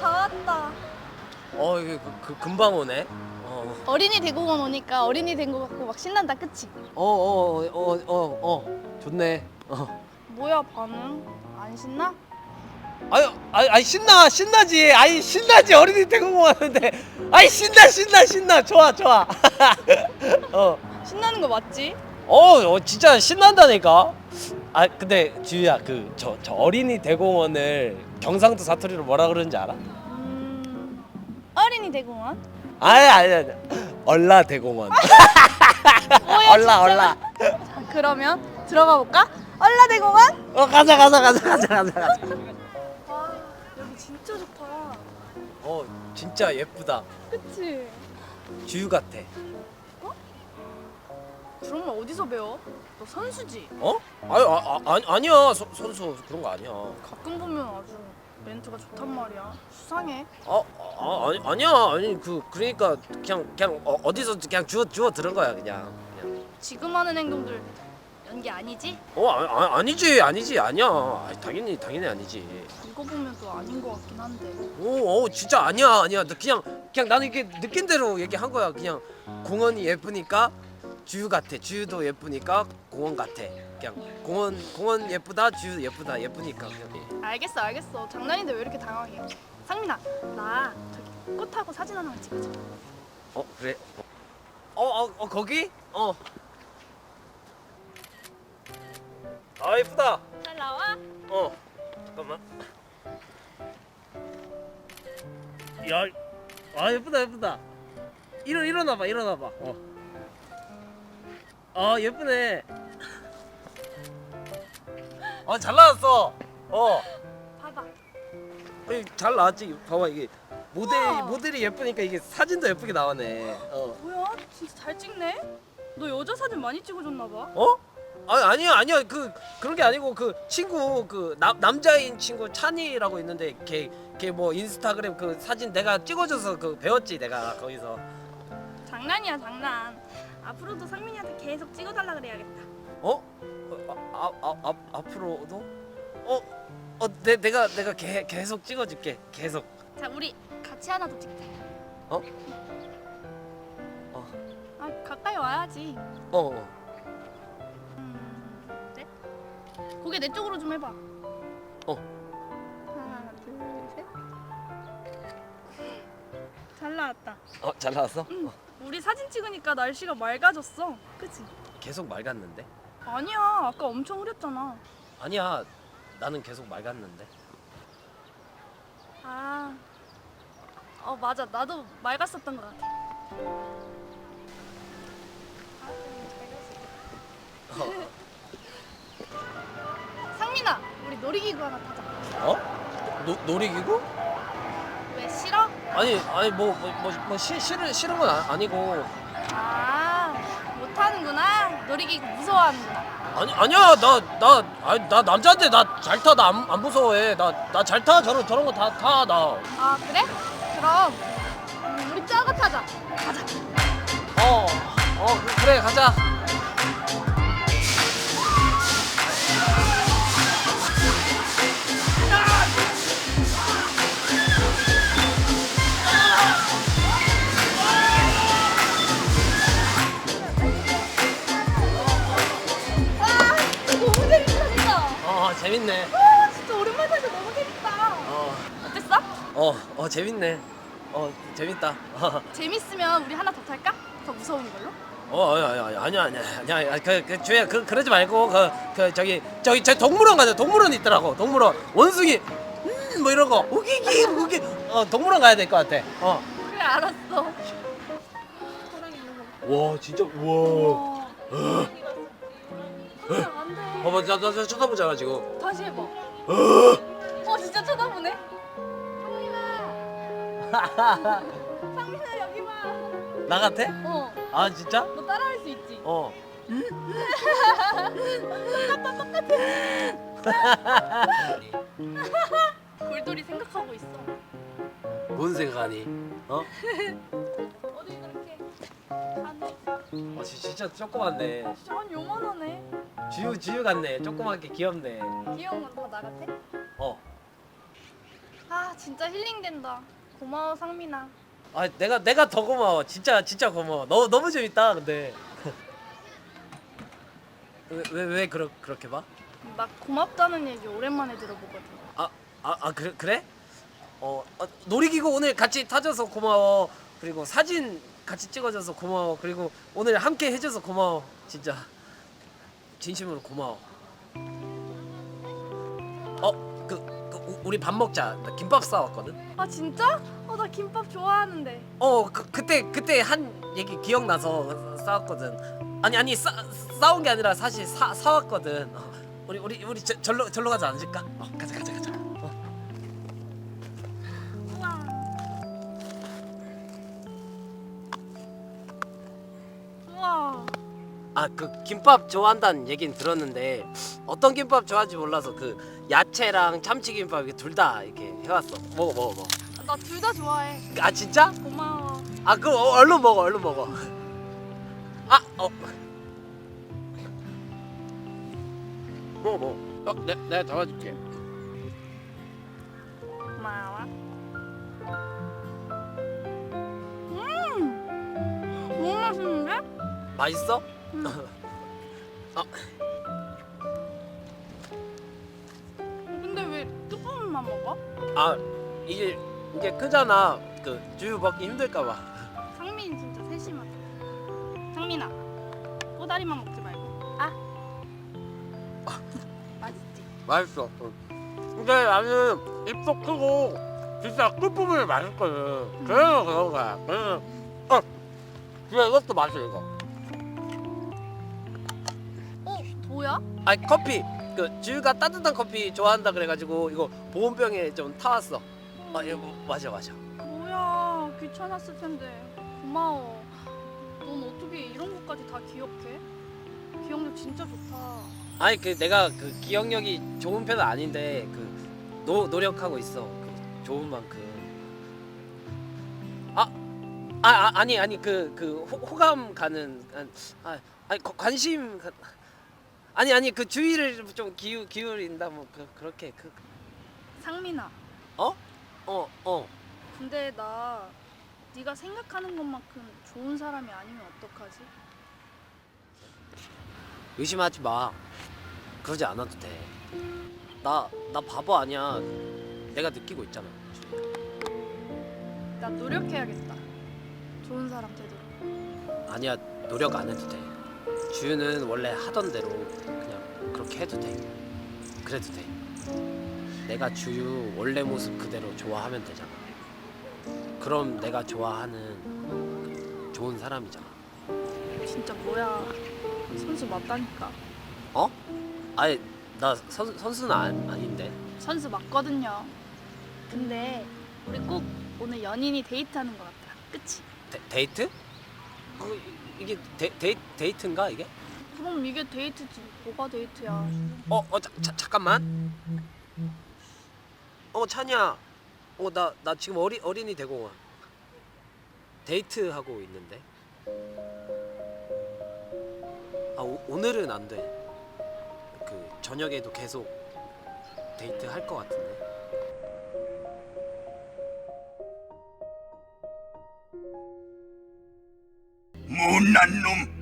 다 왔다. 어 이게 그, 그 금방 오네. 어. 어린이 대공원 오니까 어린이 된 거 같고 막 신난다, 그치? 어어어어 어, 어, 어, 좋네. 어. 뭐야 반응? 안 신나? 아유, 아이, 아이 신나, 신나지. 아이 신나지. 어린이 대공원 하는데. 아이 신나, 신나, 신나. 좋아, 좋아. 어. 신나는 거 맞지? 어, 어, 진짜 신난다니까. 아, 근데 주희야, 그 저 저 어린이 대공원을 경상도 사투리로 뭐라 그러는지 알아? 음... 어린이 대공원? 아니, 아니, 아니. 얼라 대공원. 얼라? 얼라. 자, 그러면 들어가 볼까? 얼라 대공원? 어, 가자, 가자, 가자, 가자, 가자, 가자. 와 여기 진짜 좋다. 어, 진짜 예쁘다. 그치? 주유 같아. 그런 걸 어디서 배워? 너 선수지? 어? 아니, 아, 아, 아니 아니야. 서, 선수 그런 거 아니야. 가끔 보면 아주 멘트가 좋단 말이야. 수상해. 아, 아 아니 아니야. 아니 그 그러니까 그냥 그냥 어, 어디서 그냥 주워 주워 들은 거야, 그냥. 그냥. 지금 하는 행동들 연기 아니지? 어, 아, 아, 아니지. 아니지. 아니야. 아, 당연히 당연히 아니지. 이거 보면 또 아닌 것 같긴 한데. 오, 오 진짜 아니야. 아니야. 나 그냥 그냥 나는 이게 느낀 대로 얘기한 거야. 그냥 공원이 예쁘니까 주유 같아. 주유도 예쁘니까 공원 같아. 그냥 공원 공원 예쁘다. 주유 예쁘다. 예쁘니까 그냥. 알겠어 알겠어. 장난인데 왜 이렇게 당황해? 상민아 나 저기 꽃하고 사진 하나만 찍어줘. 어 그래 어 어 어, 거기 어 아 예쁘다 잘 나와? 어 잠깐만 야 아 예쁘다 예쁘다 일어 일어나봐 일어나봐 어 아 예쁘네 어잘 나왔어 어 봐봐. 아니, 잘 나왔지 봐봐 이게 모델 우와. 모델이 예쁘니까 이게 사진도 예쁘게 나오네 어 뭐야? 진짜 잘 찍네. 너 여자 사진 많이 찍어줬나 봐. 어? 아니 아니야 아니야 그 그런 게 아니고 그 친구 그 남 남자인 친구 찬이라고 있는데 걔걔 뭐 인스타그램 그 사진 내가 찍어줘서 그 배웠지 내가 거기서 장난이야 장난. 앞으로도 상민이한테 계속 찍어달라 그래야겠다. 어? 어, 아, 아, 아, 아, 앞으로도? 어? 어, 내, 내가 내가 개, 계속 찍어줄게 계속 자 우리 같이 하나 더 찍자. 어? 어, 아 가까이 와야지. 어, 어. 음, 네? 고개 내 쪽으로 좀 해봐. 어. 하나, 둘, 셋. 잘 나왔다. 어, 잘 나왔어? 어, 우리 사진 찍으니까 날씨가 맑아졌어. 그치? 계속 맑았는데? 아니야. 아까 엄청 흐렸잖아. 아니야 나는 계속 맑았는데 아. 어, 맞아. 나도 맑았었던 것 같아. 상민아, 우리 놀이기구 하나 타자. 어? 노, 놀이기구? 아니 아니 뭐 뭐뭐 뭐, 시, 싫은 싫은 건 아, 아니고 아, 못 타는구나. 놀이기구 무서워하는구나. 아니 아니야 나 나 아니 나 남자인데 나 잘 타 나안 무서워해 나 나 잘 타 저런 저런 거 다 타 나. 아, 그래? 그럼 음, 우리 저거 타자. 가자. 어, 어 그- 그래 가자. 어 재밌네. 아, 진짜 오랜만에 타니까 너무 재밌다. 어, 어땠어? 어, 어 재밌네. 어 재밌다. 재밌으면 우리 하나 더 탈까? 더 무서운 걸로? 어, 아니 아니 아니 아니야 아니야 그, 그 주야 그 그러지 말고 그, 그 저기 저기 저 동물원 가자 동물원 있더라고 동물원 원숭이 음뭐 이런 거 우기기 우기 어 동물원 가야 될 것 같아. 어. 그래 알았어. 사랑해 너. 와 진짜 와. 와. 안 돼. 봐봐 나, 나, 나 쳐다보잖아 지금. 다시 해봐. 어 진짜 쳐다보네. 상민아. 상민아 여기 봐. 나 같아? 어. 아 진짜? 너 따라할 수 있지? 어. 골돌이 생각하고 있어. 뭔 생각하니? 어? 어디 그렇게 하네. 어 지- 진짜 조그맣네. 진짜 한 요만하네. 주유 주유 같네. 조그맣게 귀엽네. 귀여운 건 다 나 같아? 어. 아 아 진짜 힐링된다. 고마워 상민아. 아 내가 내가 더 고마워 진짜 진짜 고마워 너 너무 재밌다 근데 왜왜 왜 그러 그렇게 봐? 막 고맙다는 얘기 오랜만에 들어보거든. 아 아 아 그래 그래? 어, 어 놀이기구 오늘 같이 타줘서 고마워 그리고 사진 같이 찍어줘서 고마워. 그리고 오늘 함께 해줘서 고마워. 진짜. 진심으로 고마워. 어 그 그, 우- 우리 밥 먹자. 나 김밥 싸왔거든. 아 진짜? 어 나 김밥 좋아하는데. 어 그, 그때 그때 한 얘기 기억나서 싸웠거든. 아니 아니 싸 싸운 게 아니라 사실 사 사왔거든. 어, 우리 우리 우리 저, 절로 절로 가자. 앉을까? 어 가자 가자 가자 아 그 김밥 좋아한다는 얘긴 들었는데 어떤 김밥 좋아하는지 몰라서 그 야채랑 참치김밥 이렇게 둘 다 이렇게 해왔어 먹어 먹어 먹어 나 둘 다 좋아해. 아 진짜? 고마워. 아 그럼 어, 얼른 먹어 얼른 먹어 아 어 먹어 먹어 어, 내, 내가 잡아줄게 고마워. 음. 너무 맛있는데? 맛있어? 음. 어, 근데 왜 조금만 먹어? 아 이게 이게 크잖아 그 주유 먹기 힘들까봐 상민 진짜 세심하다. 상민아, 꼬다리만 먹지 말고. 아. 맛있지. 맛있어 근데 나는 입도 크고 진짜 끝 부분이 맛있거든 그래서 그런 거야 그래서 어 그래 이것도 마셔 이거 뭐야? 아니 커피 그 주유가 따뜻한 커피 좋아한다 그래가지고 이거 보온병에 좀 타왔어 아 이거 뭐, 마셔 마셔 뭐야? 귀찮았을 텐데. 고마워. 넌 어떻게 이런 것까지 다 기억해? 기억력 진짜 좋다. 아니 그 내가 그 기억력이 좋은 편은 아닌데 그 노, 노력하고 있어 그 좋은 만큼 아, 아, 아 아니 아니 그 그 호감 가는 아 아니 거- 관심 가, 아니 아니 그 주의를 좀 기우 기울인다 뭐 그 그렇게 그 상민아, 어? 어, 어. 근데 나 네가 생각하는 것만큼 좋은 사람이 아니면 어떡하지? 의심하지 마. 그러지 않아도 돼. 나, 나 바보 아니야. 내가 느끼고 있잖아. 나 노력해야겠다. 좋은 사람 되도록. 아니야, 노력 안 해도 돼. 주유는 원래 하던 대로 그냥 그렇게 해도 돼. 그래도 돼. 내가 주유 원래 모습 그대로 좋아하면 되잖아. 그럼 내가 좋아하는 좋은 사람이잖아. 진짜 뭐야? 선수 맞다니까. 어? 아니, 나 선, 선수는 안, 아닌데. 선수 맞거든요. 근데 우리 꼭 오늘 연인이 데이트하는 것 같아. 그치? 데, 데이트? 그, 이- 이게 데, 데이, 데이트인가 이게? 그럼 이게 데이트지. 뭐가 데이트야? 어, 어, 자, 자, 잠깐만. 어, 찬이야. 어, 나, 나 지금 어리, 어린이 대공원. 데이트 하고 있는데. 아, 오, 오늘은 안 돼. 그 저녁에도 계속 데이트 할 것 같은데. 못난 놈